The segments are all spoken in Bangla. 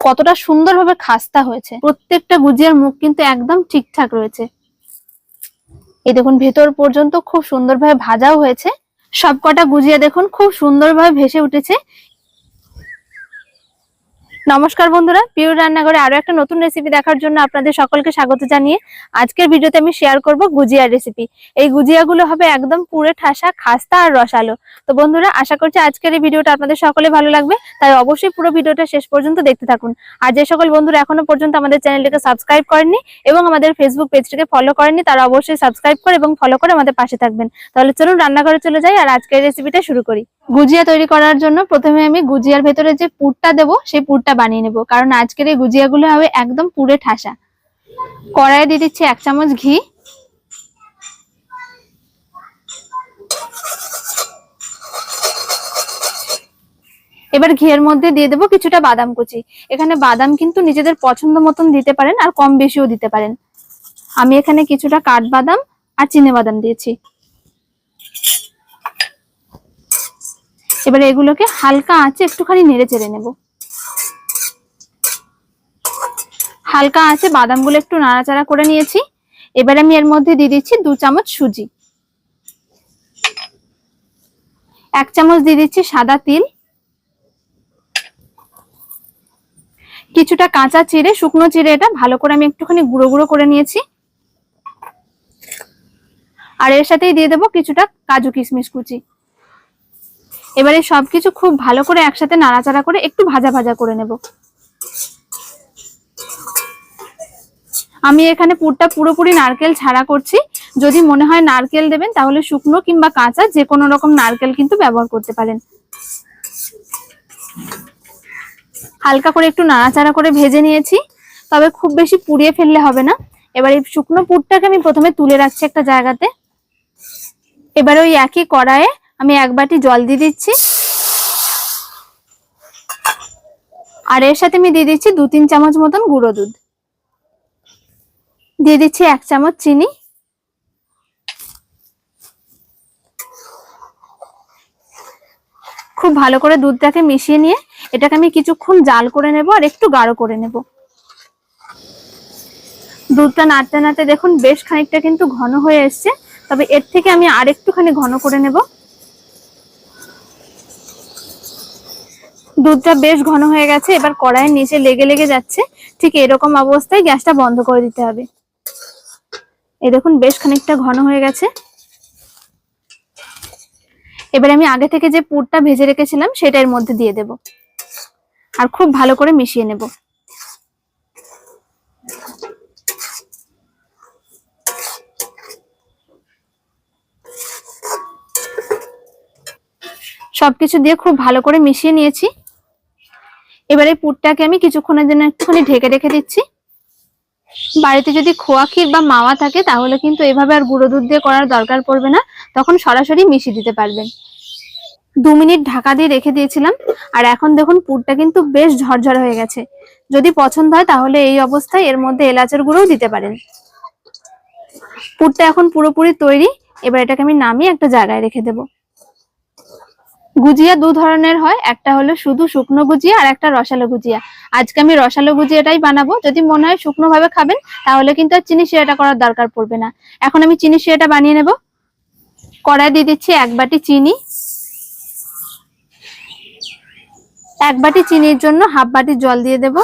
কতটা সুন্দরভাবে খাস্তা হয়েছে। প্রত্যেকটা গুজিয়ার মুখ কিন্তু একদম ঠিকঠাক রয়েছে। এই দেখুন, ভেতর পর্যন্ত খুব সুন্দরভাবে ভাজাও হয়েছে। সবকটা গুজিয়া দেখুন, খুব সুন্দরভাবে ভেসে উঠেছে। নমস্কার বন্ধুরা পিওর রান্নাঘরে আরও একটা নতুন রেসিপি দেখার জন্য আপনাদের সকলকে স্বাগত জানিয়ে আজকের ভিডিওতে আমি শেয়ার করব গুজিয়ার রেসিপি এই গুজিয়াগুলো হবে একদম পুরে ঠাসা খাস্তা আর রসালো তো বন্ধুরা, আশা করছি আজকের এই ভিডিওটা আপনাদের সকলে ভালো লাগবে, তাই অবশ্যই পুরো ভিডিওটা শেষ পর্যন্ত দেখতে থাকুন। আর যে সকল বন্ধুরা এখনও পর্যন্ত আমাদের চ্যানেলটিকে সাবস্ক্রাইব করেননি এবং আমাদের ফেসবুক পেজটিকে ফলো করেননি, তারা অবশ্যই সাবস্ক্রাইব করে এবং ফলো করে আমাদের পাশে থাকবেন। তাহলে চলুন রান্নাঘরে চলে যাই আর আজকের রেসিপিটা শুরু করি। গুজিয়া তৈরি করার জন্য প্রথমে আমি গুজিয়ার ভেতরে যে পুরটা দেবো, সেই পুরটা বানিয়ে নেব। কারণ আজকের এই গুজিয়াগুলো হবে একদম পুরে ঠাসা। কড়াইয়ে দিয়ে দিচ্ছি এক চামচ ঘি। এবার ঘিয়ের মধ্যে দিয়ে দেবো কিছুটা বাদাম কুচি। এখানে বাদাম কিন্তু নিজেদের পছন্দ মতন দিতে পারেন আর কম বেশিও দিতে পারেন। আমি এখানে কিছুটা কাঠবাদাম আর চিনে বাদাম দিয়েছি। এবার এগুলোকে হালকা আঁচে একটুখানি নেড়ে চেড়ে নেব। হালকা আঁচে বাদামগুলো একটু নাড়াচাড়া করে নিয়েছি। এবার আমি এর মধ্যে দিয়ে দিচ্ছি দু চামচ সুজি। এক চামচ দিয়ে দিচ্ছি সাদা তিল। কিছুটা কাঁচা চিড়ে, শুকনো চিড়ে এটা ভালো করে আমি একটুখানি গুঁড়ো গুঁড়ো করে নিয়েছি। আর এর সাথেই দিয়ে দেবো কিছুটা কাজু কিশমিশ কুচি। এবারে সবকিছু খুব ভালো করে একসাথে নাড়াচাড়া করে একটু ভাজা ভাজা করে নেব। আমি এখানে পুরটা পুরোপুরি নারকেল ছাড়া করছি। যদি মনে হয় নারকেল দেবেন, তাহলে শুকনো কিংবা কাঁচা যে কোনো রকম নারকেল কিন্তু ব্যবহার করতে পারেন। হালকা করে একটু নাড়াচাড়া করে ভেজে নিয়েছি, তবে খুব বেশি পুড়িয়ে ফেললে হবে না। এবার এই শুকনো পুরটাকে আমি প্রথমে তুলে রাখছি একটা জায়গাতে। এবার ওই একই কড়াইয়ে আমি এক বাটি জল দিয়ে দিচ্ছি। আর এর সাথে আমি দিয়ে দিচ্ছি দু তিন চামচ মতন গুঁড়ো দুধ। দিয়ে দিচ্ছি এক চামচ চিনি। খুব ভালো করে দুধটাকে মিশিয়ে নিয়ে এটাকে আমি কিছুক্ষণ জাল করে নেব আর একটু গাঢ় করে নেব। দুধটা নাড়তে নাড়তে দেখুন বেশ খানিকটা কিন্তু ঘন হয়ে এসছে, তবে এর থেকে আমি আর একটুখানি ঘন করে নেব। দুধটা বেশ ঘন হয়ে গেছে, এবার কড়াইয়ের নিচে লেগে লেগে যাচ্ছে, ঠিক এরকম অবস্থায় গ্যাসটা বন্ধ করে দিতে হবে। এই দেখুন, বেশ খানিকটা ঘন হয়ে গেছে। এবার আমি আগে থেকে যে পুরটা ভেজে রেখেছিলাম, সেটা এর মধ্যে দিয়ে দেব। আর খুব ভালো করে মিশিয়ে নেব। সবকিছু দিয়ে খুব ভালো করে মিশিয়ে নিয়েছি। এবারে পুরটাকে আমি কিছুক্ষণের জন্য একটুখানি ঢেকে রেখে দিচ্ছি। বাড়িতে যদি খোয়া ক্ষীর বা মাওয়া থাকে, তাহলে কিন্তু এভাবে আর গুঁড়ো দুধ দিয়ে করার দরকার পড়বে না। তখন সরাসরি মিশিয়ে দিতে পারবেন। দু মিনিট ঢাকা দিয়ে রেখে দিয়েছিলাম, আর এখন দেখুন পুরটা কিন্তু বেশ ঝরঝরে হয়ে গেছে। যদি পছন্দ হয়, তাহলে এই অবস্থায় এর মধ্যে এলাচের গুঁড়োও দিতে পারেন। পুরটা এখন পুরোপুরি তৈরি। এবার এটাকে আমি নামিয়ে একটা জায়গায় রেখে দেব। গুজিয়া দু ধরনের হয়। একটা হলো শুধু শুকনো গুজিয়া আর একটা রসালো গুজিয়া। আজকে আমি রসালো গুজিয়াটাই বানাবো। যদি মনে হয় শুকনো ভাবে খাবেন, তাহলে কিন্তু আর চিনি শিরাটা করার দরকার পড়বে না। এখন আমি চিনি শিরাটা বানিয়ে নেব। কড়াই দিয়ে দিচ্ছি এক বাটি চিনি। এক বাটি চিনির জন্য হাফ বাটি জল দিয়ে দেব।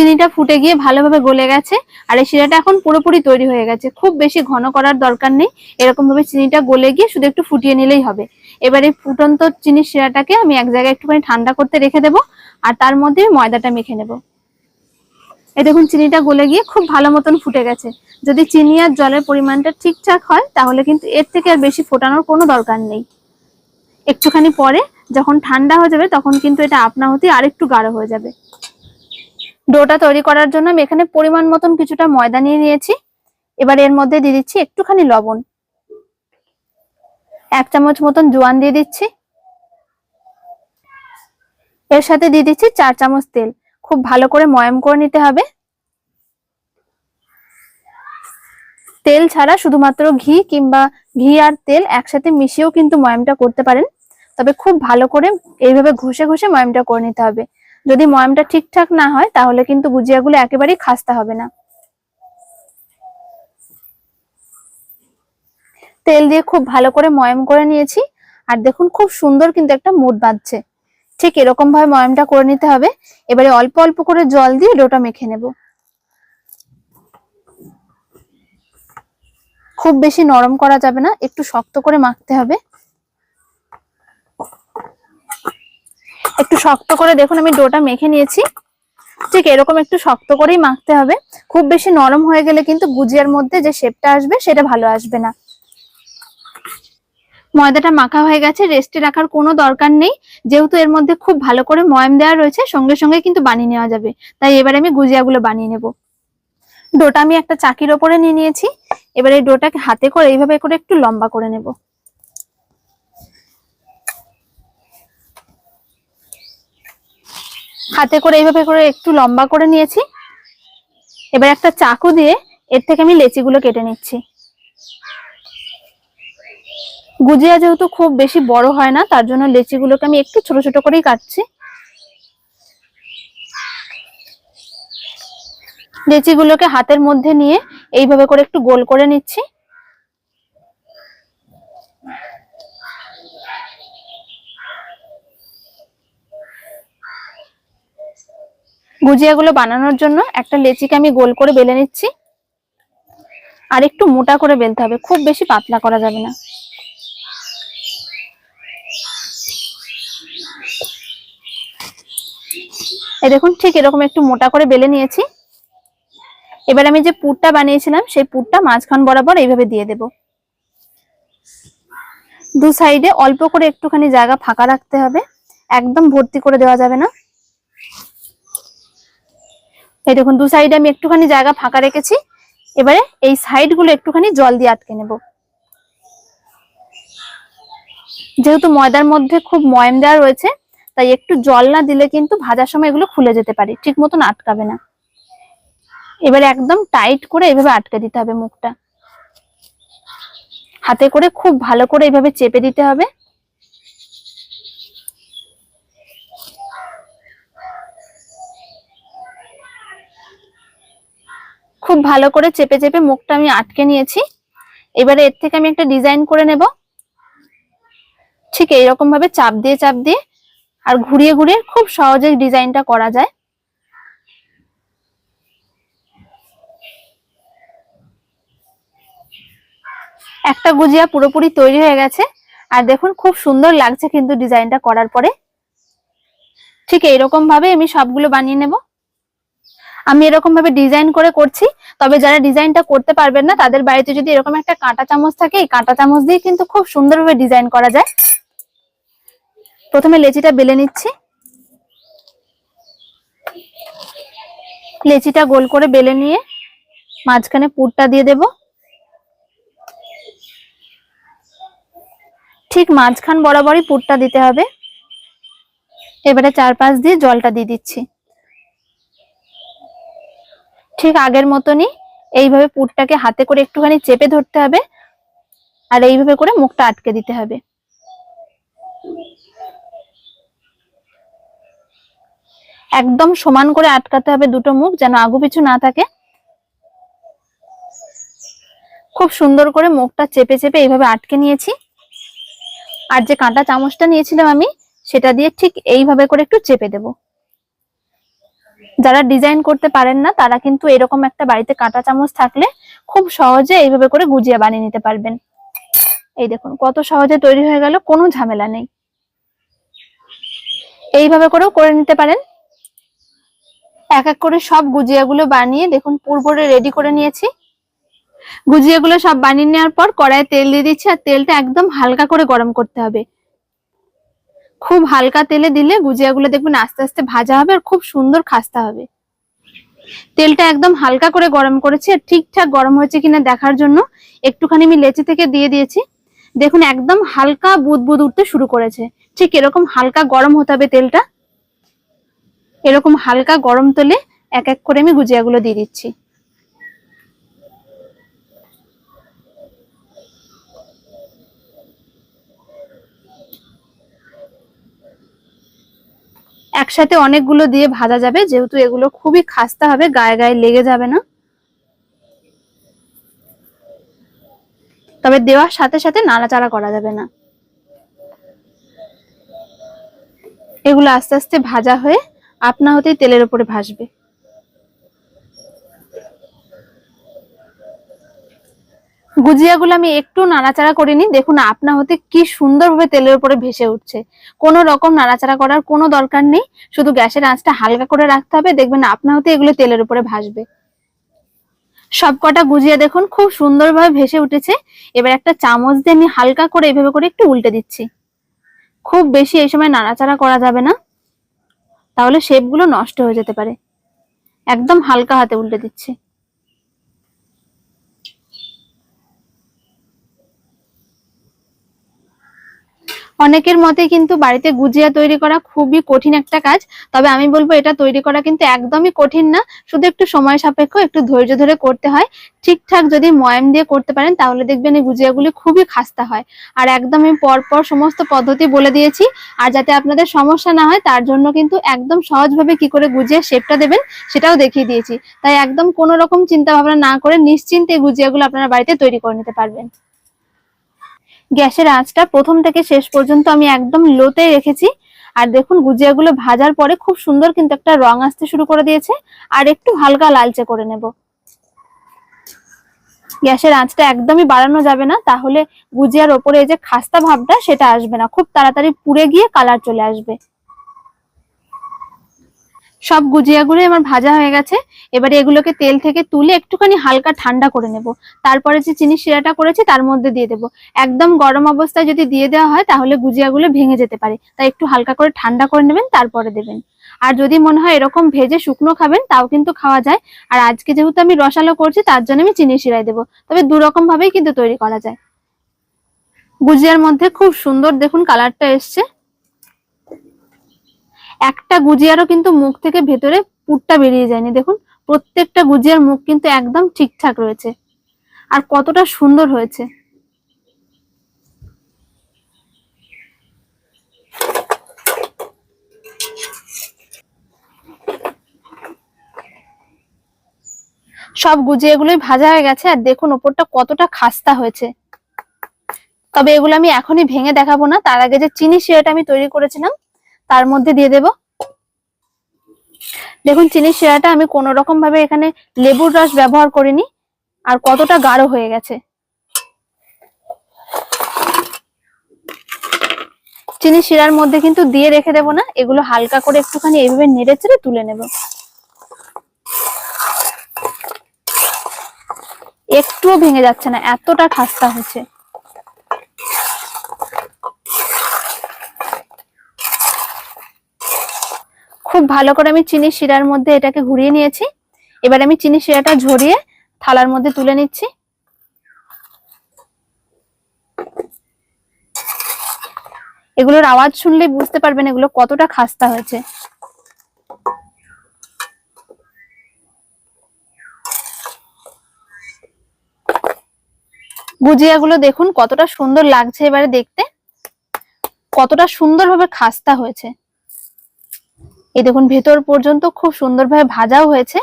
চিনিটা ফুটে গিয়ে ভালোভাবে গলে গেছে আর এই শিরাটা এখন পুরোপুরি তৈরি হয়ে গেছে। খুব বেশি ঘন করার দরকার নেই। এরকম ভাবে চিনিটা গলে গিয়ে শুধু একটু ফুটিয়ে নিলেই হবে। এবার ফুটন্ত চিনির শিরাটাকে আমি এক জায়গায় একটুখানি ঠান্ডা করতে রেখে দেবো আর তার মধ্যে ময়দাটা মেখে নেব। এই দেখুন, চিনিটা গলে গিয়ে খুব ভালো মতন ফুটে গেছে। যদি চিনি আর জলের পরিমাণটা ঠিকঠাক হয়, তাহলে কিন্তু এর থেকে আর বেশি ফোটানোর কোনো দরকার নেই। একটুখানি পরে যখন ঠান্ডা হয়ে যাবে, তখন কিন্তু এটা আপনা হতে আরেকটু গাঢ় হয়ে যাবে। ডোটা তৈরি করার জন্য আমি এখানে পরিমাণ মতন কিছুটা ময়দা নিয়ে নিয়েছি। এবার এর মধ্যে দিয়ে দিচ্ছি একটুখানি লবণ। এক চামচ মতন জোয়ান দিয়ে দিচ্ছি। এর সাথে দিয়ে দিচ্ছি চার চামচ তেল। খুব ভালো করে ময়াম করে নিতে হবে। তেল ছাড়া শুধুমাত্র ঘি কিংবা ঘি আর তেল একসাথে মিশিয়েও কিন্তু ময়ামটা করতে পারেন। তবে খুব ভালো করে এইভাবে ঘষে ঘষে ময়ামটা করে নিতে হবে। যদি ময়ামটা ঠিকঠাক না হয়, তাহলে কিন্তু গুজিয়াগুলো একেবারেই খাস্তা হবে না। তেল দিয়ে খুব ভালো করে ময়াম করে নিয়েছি। আর দেখুন, খুব সুন্দর কিন্তু একটা মুড বাঁধছে। ঠিক এরকম ভাবে ময়ামটা করে নিতে হবে। এবারে অল্প অল্প করে জল দিয়ে ডোটা মেখে নেব। খুব বেশি নরম করা যাবে না, একটু শক্ত করে মাখতে হবে। একটু শক্ত করে দেখুন, আমি ডোটা মেখে নিয়েছি। ঠিক এরকম একটু শক্ত করেই মাখতে হবে। খুব বেশি নরম হয়ে গেলে কিন্তু গুজিয়ার মধ্যে যে শেপটা আসবে, সেটা ভালো আসবে না। ময়দাটা মাখা হয়ে গেছে রেস্টে রাখার কোনো দরকার নেই। যেহেতু এর মধ্যে খুব ভালো করে ময়াম দেওয়া রয়েছে, সঙ্গে সঙ্গে কিন্তু বানিয়ে নেওয়া যাবে। তাই এবারে আমি গুজিয়াগুলো বানিয়ে নেব। ডোটা আমি একটা চাকির ওপরে নিয়ে নিয়েছি। এবার এই ডোটাকে হাতে করে এইভাবে করে একটু লম্বা করে নেব। হাতে করে এইভাবে করে একটু লম্বা করে নিয়েছি। এবার একটা চাকু দিয়ে এর থেকে আমি লেচিগুলো কেটে নিচ্ছি। গুজিয়া যেহেতু খুব বেশি বড় হয় না, তার জন্য লেচিগুলোকে আমি একটু ছোট ছোট করেই কাটছি। লেচিগুলোকে হাতের মধ্যে নিয়ে এইভাবে করে একটু গোল করে নিচ্ছি। গুজিয়াগুলো বানানোর জন্য একটা লেচিকে আমি গোল করে বেলে নিচ্ছি। আর একটু মোটা করে বেলতে হবে, খুব বেশি পাতলা করা যাবে না। এই দেখুন, ঠিক এরকম একটু মোটা করে বেলে নিয়েছি। এবার আমি যে পুরটা বানিয়েছিলাম, সেই পুরটা মাঝখান বরাবর এইভাবে দিয়ে দেব। দু সাইডে অল্প করে একটুখানি জায়গা ফাঁকা রাখতে হবে, একদম ভর্তি করে দেওয়া যাবে না। এই দেখুন, দু সাইডে আমি একটুখানি জায়গা ফাঁকা রেখেছি। এবারে এই সাইডগুলো একটুখানি জল দিয়ে আটকে নেব। যেহেতু ময়দার মধ্যে খুব ময়ম দেওয়া রয়েছে, তাই একটু জল না দিলে কিন্তু ভাজার সময় এগুলো খুলে যেতে পারে ঠিক মতন আটকাবে না। এবারে একদম টাইট করে এভাবে আটকে দিতে হবে মুখটা। হাতে করে খুব ভালো করে এইভাবে চেপে দিতে হবে। খুব ভালো করে চেপে চেপে মুখটা আমি আটকে নিয়েছি। এবারে এর থেকে আমি একটা ডিজাইন করে নেব। ঠিক এইরকম ভাবে চাপ দিয়ে চাপ দিয়ে আর ঘুরিয়ে ঘুরিয়ে খুব সহজে ডিজাইনটা করা যায়। একটা গুজিয়া পুরোপুরি তৈরি হয়ে গেছে। আর দেখুন, খুব সুন্দর লাগছে কিন্তু ডিজাইনটা করার পরে। ঠিক এইরকম ভাবে আমি সবগুলো বানিয়ে নেব। আমি এরকম ভাবে ডিজাইন করে করছি, তবে যারা ডিজাইনটা করতে পারবেন না, তাদের বাড়িতে যদি এরকম একটা কাঁটা চামচ থাকে, এই কাঁটা চামচ দিয়ে কিন্তু খুব সুন্দরভাবে ডিজাইন করা যায়। প্রথমে লেচিটা বেলে নিচ্ছি। লেচিটা গোল করে বেলে নিয়ে মাঝখানে পুরটা দিয়ে দেব। ঠিক মাঝখান বরাবরই পুরটা দিতে হবে। এবারে চারপাশ দিয়ে জলটা দিয়ে দিচ্ছি। ঠিক আগের মতনই এইভাবে পুরটাকে হাতে করে একটুখানি চেপে ধরতে হবে আর এইভাবে করে মুখটা আটকে দিতে হবে। একদম সমান করে আটকাতে হবে দুটো মুখ যেন আগু পিছু না থাকে। খুব সুন্দর করে মুখটা চেপে চেপে এইভাবে আটকে নিয়েছি। আর যে কাঁটা চামচটা নিয়েছিলাম আমি, সেটা দিয়ে ঠিক এইভাবে করে একটু চেপে দেব। যারা ডিজাইন করতে পারেন না, তারা কিন্তু এরকম একটা বাড়িতে কাঁটা চামচ থাকলে খুব সহজে এইভাবে করে গুজিয়া বানিয়ে নিতে পারবেন। এই দেখুন, কত সহজে তৈরি হয়ে গেল, কোনো ঝামেলা নেই। এইভাবে করেও করে নিতে পারেন। এক এক করে সব গুজিয়াগুলো বানিয়ে দেখুন পুরোপুরি রেডি করে নিয়েছি। গুজিয়াগুলো সব বানিয়ে নেওয়ার পর কড়াইয়ে তেল দিয়ে দিচ্ছি, আর তেলটা একদম হালকা করে গরম করতে হবে। খুব হালকা তেলে দিলে গুজিয়াগুলো দেখবেন আস্তে আস্তে ভাজা হবে আর খুব সুন্দর খাস্তা হবে। তেলটা একদম হালকা করে গরম করেছি আর ঠিকঠাক গরম হয়েছে কিনা দেখার জন্য একটুখানি আমি লেচি থেকে দিয়ে দিয়েছি। দেখুন একদম হালকা বুদ বুদ উঠতে শুরু করেছে। ঠিক এরকম হালকা গরম হতে হবে তেলটা। এরকম হালকা গরম তেলে এক এক করে আমি গুজিয়াগুলো দিয়ে দিচ্ছি। একসাথে অনেকগুলো দিয়ে ভাজা যাবে, যেহেতু এগুলো খুবই খাস্তা হবে, গায়ে গায়ে লেগে যাবে না। তবে দেওয়ার সাথে সাথে নাড়াচাড়া করা যাবে না। এগুলো আস্তে আস্তে ভাজা হয়ে আপনা হতেই তেলের উপরে ভাসবে গুজিয়াগুলো আমি একটু নাড়াচাড়া করিনি। দেখুন, আপনা হতে কি সুন্দরভাবে তেলের উপরে ভেসে উঠছে। কোনো রকম নাড়াচাড়া করার কোনো দরকার নেই। শুধু গ্যাসের আঁচটা হালকা করে রাখতে হবে। দেখবেন, আপনা হতে এগুলো তেলের উপরে ভাসবে। সবকটা গুজিয়া দেখুন, খুব সুন্দরভাবে ভেসে উঠেছে। এবার একটা চামচ দিয়ে আমি হালকা করে এভাবে করে একটু উল্টে দিচ্ছি। খুব বেশি এই সময় নাড়াচাড়া করা যাবে না। তাহলে শেপগুলো নষ্ট হয়ে যেতে পারে। একদম হালকা হাতে উল্টে দিচ্ছি। অনেকের মতে কিন্তু বাড়িতে গুজিয়া তৈরি করা খুবই কঠিন একটা কাজ, তবে আমি বলব এটা তৈরি করা কিন্তু একদমই কঠিন না, শুধু একটু সময় সাপেক্ষ, একটু ধৈর্য ধরে করতে হয়। ঠিকঠাক যদি ময়াম দিয়ে করতে পারেন, তাহলে দেখবেন এই গুজিয়াগুলি খুবই খাস্তা হয়। আর একদম আমি পরপর সমস্ত পদ্ধতি বলে দিয়েছি, আর যাতে আপনাদের সমস্যা না হয়, তার জন্য কিন্তু একদম সহজভাবে কি করে গুজিয়া শেপটা দেবেন, সেটাও দেখিয়ে দিয়েছি। তাই একদম কোনো রকম চিন্তা ভাবনা না করে নিশ্চিন্তে গুজিয়াগুলো আপনারা বাড়িতে তৈরি করে নিতে পারবেন। গ্যাসের আঁচটা প্রথম থেকে শেষ পর্যন্ত আমি একদম লোতে রেখেছি। আর দেখুন, গুজিয়াগুলো ভাজার পরে খুব সুন্দর কিন্তু একটা রং আসতে শুরু করে দিয়েছে। আর একটু হালকা লালচে করে নেব। গ্যাসের আঁচটা একদমই বাড়ানো যাবে না, তাহলে গুজিয়ার ওপরে এই যে খাস্তা ভাবটা সেটা আসবে না। খুব তাড়াতাড়ি পুড়ে গিয়ে কালার চলে আসবে। সব গুজিয়াগুলো আমার ভাজা হয়ে গেছে। এবারে এগুলোকে তেল থেকে তুলে একটুখানি হালকা ঠান্ডা করে নেব। তারপরে যে চিনি শিরাটা করেছি তার মধ্যে দিয়ে দেবো। একদম গরম অবস্থায় যদি দিয়ে দেওয়া হয় তাহলে গুজিয়াগুলো ভেঙে যেতে পারে। তাই একটু হালকা করে ঠান্ডা করে নেবেন, তারপরে দেবেন। আর যদি মনে হয় এরকম ভেজে শুকনো খাবেন, তাও কিন্তু খাওয়া যায়। আর আজকে যেহেতু আমি রসালো করছি, তার জন্য আমি চিনি শিরাই দেবো। তবে দু রকম ভাবেই কিন্তু তৈরি করা যায়। গুজিয়ার মধ্যে খুব সুন্দর দেখুন কালারটা এসছে। একটা গুজিয়ারও কিন্তু মুখ থেকে ভেতরে পুরটা বেরিয়ে যায়নি। দেখুন, প্রত্যেকটা গুজিয়ার মুখ কিন্তু একদম ঠিকঠাক রয়েছে। আর কতটা সুন্দর হয়েছে। সব গুজিয়াগুলোই ভাজা হয়ে গেছে, আর দেখুন, ওপরটা কতটা খাস্তা হয়েছে। তবে এগুলো আমি এখনই ভেঙে দেখাবো না। তার আগে যে চিনি শিরাটা আমি তৈরি করেছিলাম তার মধ্যে দিয়ে দেব। দেখুন চিনি শিরাটা আমি কোন রকম ভাবে এখানে লেবুর রস ব্যবহার করিনি, আর কতটা গাঢ় হয়ে গেছে। চিনি শিরার মধ্যে কিন্তু দিয়ে রেখে দেবো না, এগুলো হালকা করে একটুখানি এইভাবে নেড়ে চেড়ে তুলে নেব। একটুও ভেঙে যাচ্ছে না, এতটা খাস্তা হচ্ছে খুব ভালো করে আমি চিনি শিরার মধ্যে এটাকে ঘুরিয়ে নিয়েছি। এবার আমি চিনি শিরাটা ঝরিয়ে থালার মধ্যে তুলে নিচ্ছি। এগুলোর আওয়াজ শুনলে বুঝতে পারবেন এগুলো কতটা খাস্তা হয়েছে। গুজিয়াগুলো দেখুন কতটা সুন্দর লাগছে এবারে দেখতে। কতটা সুন্দরভাবে খাস্তা হয়েছে। এই দেখুন, ভেতর পর্যন্ত খুব সুন্দরভাবে ভাজাও হয়েছে।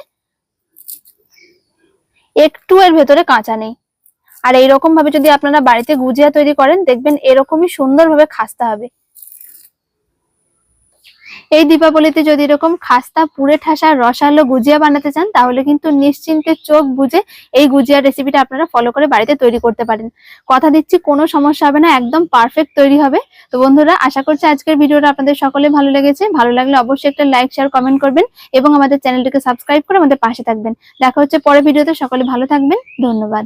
একটু এর ভেতরে কাঁচা নেই। আর এইরকম ভাবে যদি আপনারা বাড়িতে গুজিয়া তৈরি করেন, দেখবেন এরকমই সুন্দরভাবে খাস্তা হবে। এই দীপাবলিতে যদি এরকম খাস্তা, পুড়ে ঠাসা, রসালো গুজিয়া বানাতে চান, তাহলে কিন্তু নিশ্চিন্তে চোখ বুঝে এই গুজিয়া রেসিপিটা আপনারা ফলো করে বাড়িতে তৈরি করতে পারেন। কথা দিচ্ছি, কোনো সমস্যা হবে না, একদম পারফেক্ট তৈরি হবে। তো বন্ধুরা, আশা করছি আজকের ভিডিওটা আপনাদের সকলে ভালো লেগেছে। ভালো লাগলে অবশ্যই একটা লাইক শেয়ার কমেন্ট করবেন এবং আমাদের চ্যানেলটিকে সাবস্ক্রাইব করে আমাদের পাশে থাকবেন। দেখা হচ্ছে পরের ভিডিওতে, সকলে ভালো থাকবেন। ধন্যবাদ।